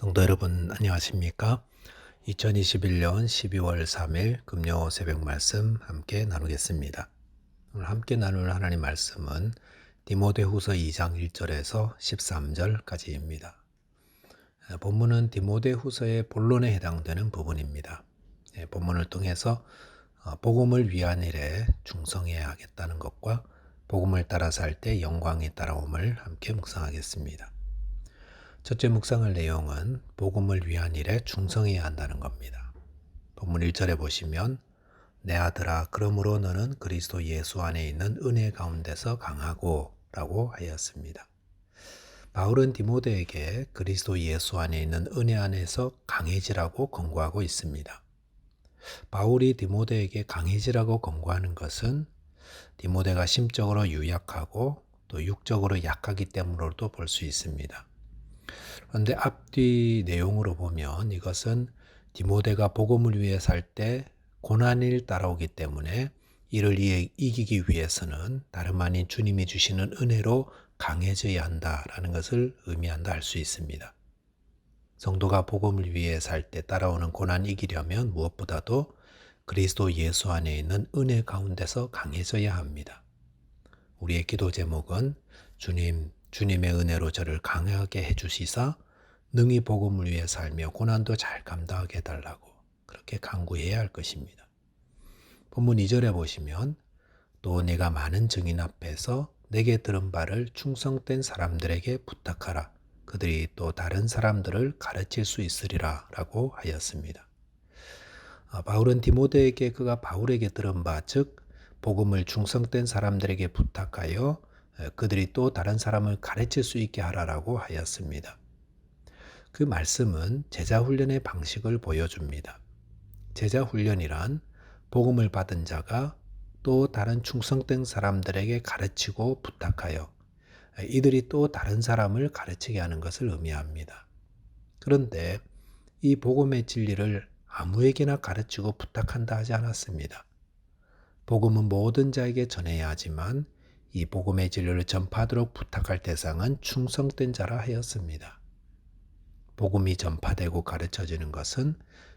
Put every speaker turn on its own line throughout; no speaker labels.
성도 여러분 안녕하십니까? 2021년 12월 3일 금요 새벽 말씀 함께 나누겠습니다. 오늘 함께 나눌 하나님 말씀은 디모데후서 2장 1절에서 13절까지입니다. 본문은 디모데후서의 본론에 해당되는 부분입니다. 예, 본문을 통해서 어, 복음을 위한 일에 충성해야 하겠다는 것과 복음을 따라 살 때 영광이 따라옴을 함께 묵상하겠습니다. 첫째 묵상할 내용은 복음을 위한 일에 충성해야 한다는 겁니다. 본문 1절에 보시면 내 아들아 그러므로 너는 그리스도 예수 안에 있는 은혜 가운데서 강하고 라고 하였습니다. 바울은 디모데에게 그리스도 예수 안에 있는 은혜 안에서 강해지라고 권고하고 있습니다. 바울이 디모데에게 강해지라고 권고하는 것은 디모데가 심적으로 유약하고 또 육적으로 약하기 때문으로도 볼 수 있습니다. 그런데 앞뒤 내용으로 보면 이것은 디모데가 복음을 위해 살 때 고난이 따라오기 때문에 이를 이기기 위해서는 다름 아닌 주님이 주시는 은혜로 강해져야 한다라는 것을 의미한다 할 수 있습니다. 성도가 복음을 위해 살 때 따라오는 고난 이 기려면 무엇보다도 그리스도 예수 안에 있는 은혜 가운데서 강해져야 합니다. 우리의 기도 제목은 주님 주님의 은혜로 저를 강하게 해주시사 능히 복음을 위해 살며 고난도 잘 감당하게 해달라고 그렇게 강구해야 할 것입니다. 본문 2절에 보시면 또 내가 많은 증인 앞에서 내게 들은 바를 충성된 사람들에게 부탁하라. 그들이 또 다른 사람들을 가르칠 수 있으리라 라고 하였습니다. 아, 바울은 디모데에게 그가 바울에게 들은 바, 즉, 복음을 충성된 사람들에게 부탁하여 그들이 또 다른 사람을 가르칠 수 있게 하라라고 하였습니다. 그 말씀은 제자 훈련의 방식을 보여줍니다. 제자 훈련이란 복음을 받은 자가 또 다른 충성된 사람들에게 가르치고 부탁하여 이들이 또 다른 사람을 가르치게 하는 것을 의미합니다. 그런데 이 복음의 진리를 아무에게나 가르치고 부탁한다 하지 않았습니다. 복음은 모든 자에게 전해야 하지만 이 복음의 진리를 전파하도록 부탁할 대상은 충성된 자라 하였습니다. 복음이 전파되고 가르쳐지는 것은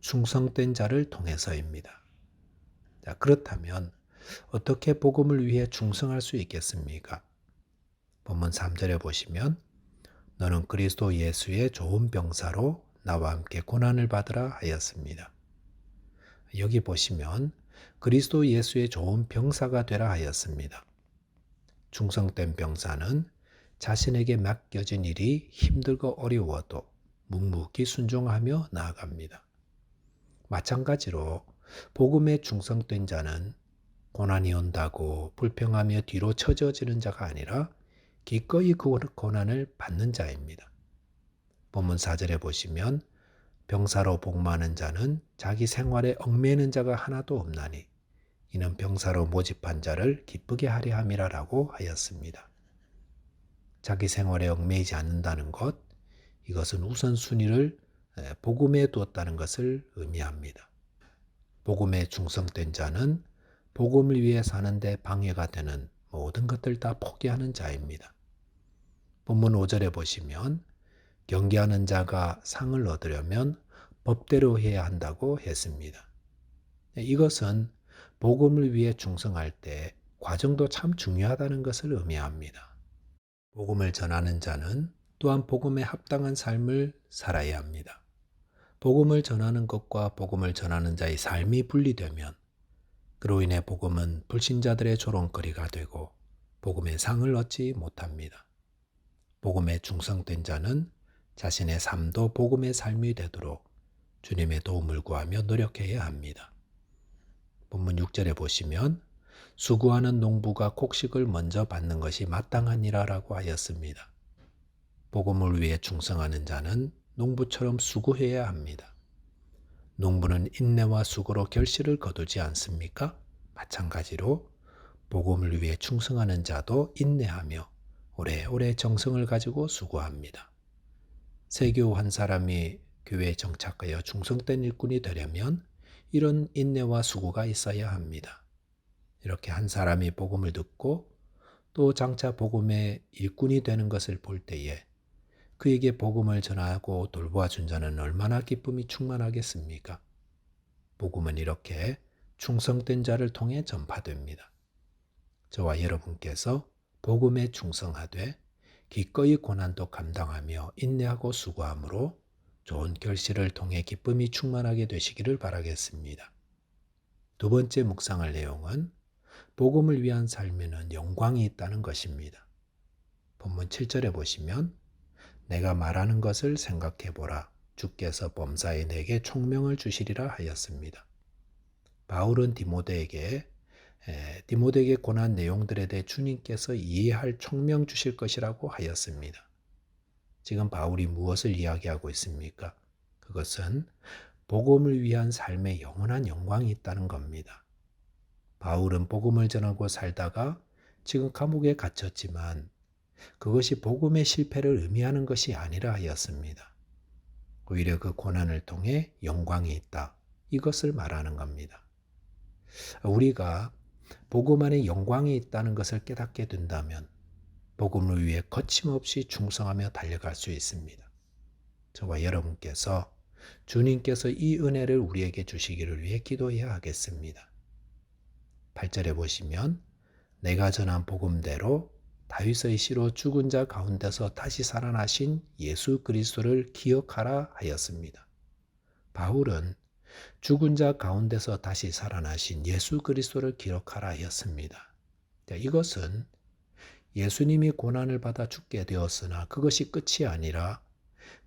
충성된 자를 통해서입니다. 자, 그렇다면 어떻게 복음을 위해 충성할 수 있겠습니까? 본문 3절에 보시면 너는 그리스도 예수의 좋은 병사로 나와 함께 고난을 받으라 하였습니다. 여기 보시면 그리스도 예수의 좋은 병사가 되라 하였습니다. 충성된 병사는 자신에게 맡겨진 일이 힘들고 어려워도 묵묵히 순종하며 나아갑니다. 마찬가지로 복음에 충성된 자는 고난이 온다고 불평하며 뒤로 처져지는 자가 아니라 기꺼이 그 고난을 받는 자입니다. 본문 4절에 보시면 병사로 복마는 자는 자기 생활에 얽매는 자가 하나도 없나니 이는 병사로 모집한 자를 기쁘게 하려 함이라라고 하였습니다. 자기 생활에 얽매이지 않는다는 것, 이것은 우선순위를 복음에 두었다는 것을 의미합니다. 복음에 충성된 자는 복음을 위해 사는데 방해가 되는 모든 것들 다 포기하는 자입니다. 본문 5절에 보시면 경계하는 자가 상을 얻으려면 법대로 해야 한다고 했습니다. 이것은 복음을 위해 충성할 때 과정도 참 중요하다는 것을 의미합니다. 복음을 전하는 자는 또한 복음에 합당한 삶을 살아야 합니다. 복음을 전하는 것과 복음을 전하는 자의 삶이 분리되면 그로 인해 복음은 불신자들의 조롱거리가 되고 복음의 상을 얻지 못합니다. 복음에 충성된 자는 자신의 삶도 복음의 삶이 되도록 주님의 도움을 구하며 노력해야 합니다. 본문 6절에 보시면 수고하는 농부가 곡식을 먼저 받는 것이 마땅하니라라고 하였습니다. 복음을 위해 충성하는 자는 농부처럼 수고해야 합니다. 농부는 인내와 수고로 결실을 거두지 않습니까? 마찬가지로 복음을 위해 충성하는 자도 인내하며 오래오래 정성을 가지고 수고합니다. 세교 한 사람이 교회에 정착하여 충성된 일꾼이 되려면 이런 인내와 수고가 있어야 합니다. 이렇게 한 사람이 복음을 듣고 또 장차 복음의 일꾼이 되는 것을 볼 때에 그에게 복음을 전하고 돌보아 준 자는 얼마나 기쁨이 충만하겠습니까? 복음은 이렇게 충성된 자를 통해 전파됩니다. 저와 여러분께서 복음에 충성하되 기꺼이 고난도 감당하며 인내하고 수고함으로 좋은 결실을 통해 기쁨이 충만하게 되시기를 바라겠습니다. 두 번째 묵상할 내용은 복음을 위한 삶에는 영광이 있다는 것입니다. 본문 7절에 보시면 내가 말하는 것을 생각해 보라. 주께서 범사에 내게 총명을 주시리라 하였습니다. 바울은 디모데에게 디모데에게 권한 내용들에 대해 주님께서 이해할 총명 주실 것이라고 하였습니다. 지금 바울이 무엇을 이야기하고 있습니까? 그것은 복음을 위한 삶에 영원한 영광이 있다는 겁니다. 바울은 복음을 전하고 살다가 지금 감옥에 갇혔지만 그것이 복음의 실패를 의미하는 것이 아니라 하였습니다. 오히려 그 고난을 통해 영광이 있다. 이것을 말하는 겁니다. 우리가 복음 안에 영광이 있다는 것을 깨닫게 된다면 복음을 위해 거침없이 충성하며 달려갈 수 있습니다. 저와 여러분께서 주님께서 이 은혜를 우리에게 주시기를 위해 기도해야 하겠습니다. 8절에 보시면 내가 전한 복음대로 다윗의 시로 죽은 자 가운데서 다시 살아나신 예수 그리스도를 기억하라 하였습니다. 바울은 죽은 자 가운데서 다시 살아나신 예수 그리스도를 기억하라 하였습니다. 이것은 예수님이 고난을 받아 죽게 되었으나 그것이 끝이 아니라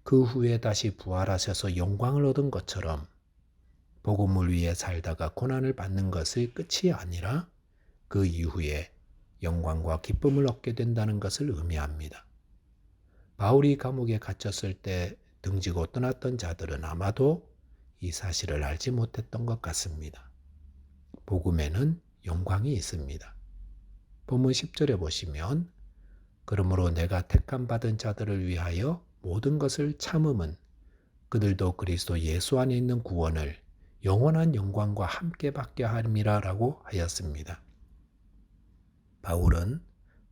그 후에 다시 부활하셔서 영광을 얻은 것처럼 복음을 위해 살다가 고난을 받는 것의 끝이 아니라 그 이후에 영광과 기쁨을 얻게 된다는 것을 의미합니다. 바울이 감옥에 갇혔을 때 등지고 떠났던 자들은 아마도 이 사실을 알지 못했던 것 같습니다. 복음에는 영광이 있습니다. 본문 10절에 보시면 그러므로 내가 택함 받은 자들을 위하여 모든 것을 참음은 그들도 그리스도 예수 안에 있는 구원을 영원한 영광과 함께 받게 함이라라고 하였습니다. 바울은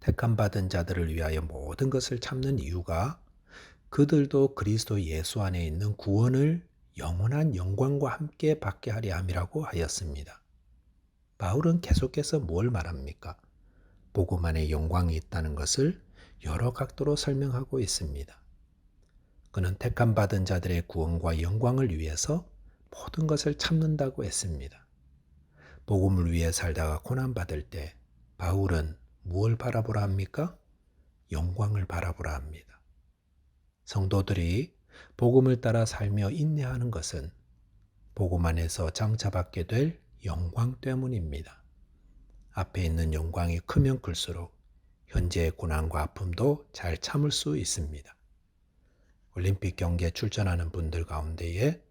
택함 받은 자들을 위하여 모든 것을 참는 이유가 그들도 그리스도 예수 안에 있는 구원을 영원한 영광과 함께 받게 하려 함이라고 하였습니다. 바울은 계속해서 뭘 말합니까? 안에 영광이 있다는 것을 여러 각도로 설명하고 있습니다. 그는 택함 받은 자들의 구원과 영광을 위해서 모든 것을 참는다고 했습니다. 복음을 위해 살다가 고난 받을 때 바울은 무엇을 바라보라 합니까? 영광을 바라보라 합니다. 성도들이 복음을 따라 살며 인내하는 것은 복음 안에서 장차받게 될 영광 때문입니다. 앞에 있는 영광이 크면 클수록 현재의 고난과 아픔도 잘 참을 수 있습니다. 올림픽 경기에 출전하는 분들 가운데에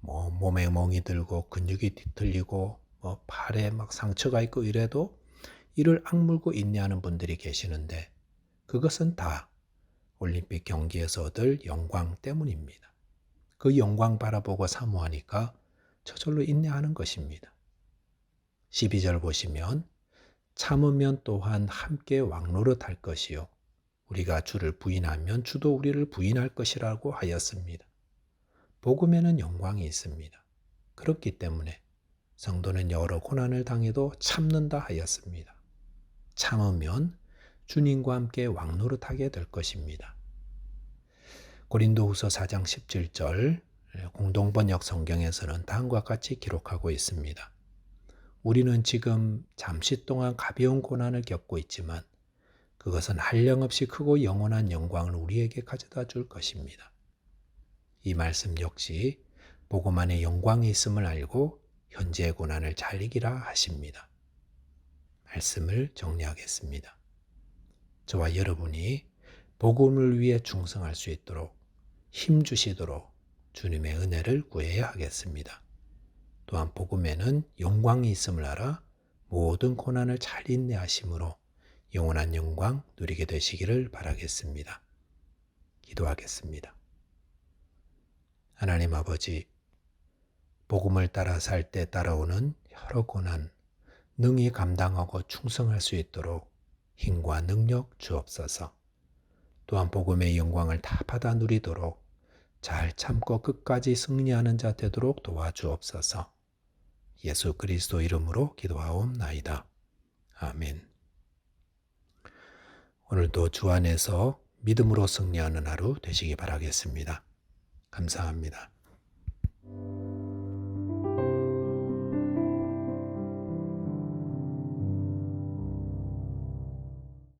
뭐 몸에 멍이 들고 근육이 뒤틀리고 뭐 팔에 막 상처가 있고 이래도 이를 악물고 인내하는 분들이 계시는데 그것은 다 올림픽 경기에서 얻을 영광 때문입니다. 그 영광 바라보고 사모하니까 저절로 인내하는 것입니다. 12절 보시면 참으면 또한 함께 왕노릇할 것이요 우리가 주를 부인하면 주도 우리를 부인할 것이라고 하였습니다. 복음에는 영광이 있습니다. 그렇기 때문에 성도는 여러 고난을 당해도 참는다 하였습니다. 참으면 주님과 함께 왕노릇하게 될 것입니다. 고린도후서 4장 17절 공동번역 성경에서는 다음과 같이 기록하고 있습니다. 우리는 지금 잠시 동안 가벼운 고난을 겪고 있지만 그것은 한량없이 크고 영원한 영광을 우리에게 가져다 줄 것입니다. 이 말씀 역시 복음 안에 영광이 있음을 알고 현재의 고난을 잘 이기라 하십니다. 말씀을 정리하겠습니다. 저와 여러분이 복음을 위해 충성할 수 있도록 힘 주시도록 주님의 은혜를 구해야 하겠습니다. 또한 복음에는 영광이 있음을 알아 모든 고난을 잘 인내하심으로 영원한 영광 누리게 되시기를 바라겠습니다. 기도하겠습니다. 하나님 아버지, 복음을 따라 살 때 따라오는 여러 고난, 능히 감당하고 충성할 수 있도록 힘과 능력 주옵소서. 또한 복음의 영광을 다 받아 누리도록 잘 참고 끝까지 승리하는 자 되도록 도와주옵소서. 예수 그리스도 이름으로 기도하옵나이다. 아멘. 오늘도 주 안에서 믿음으로 승리하는 하루 되시기 바라겠습니다. 감사합니다.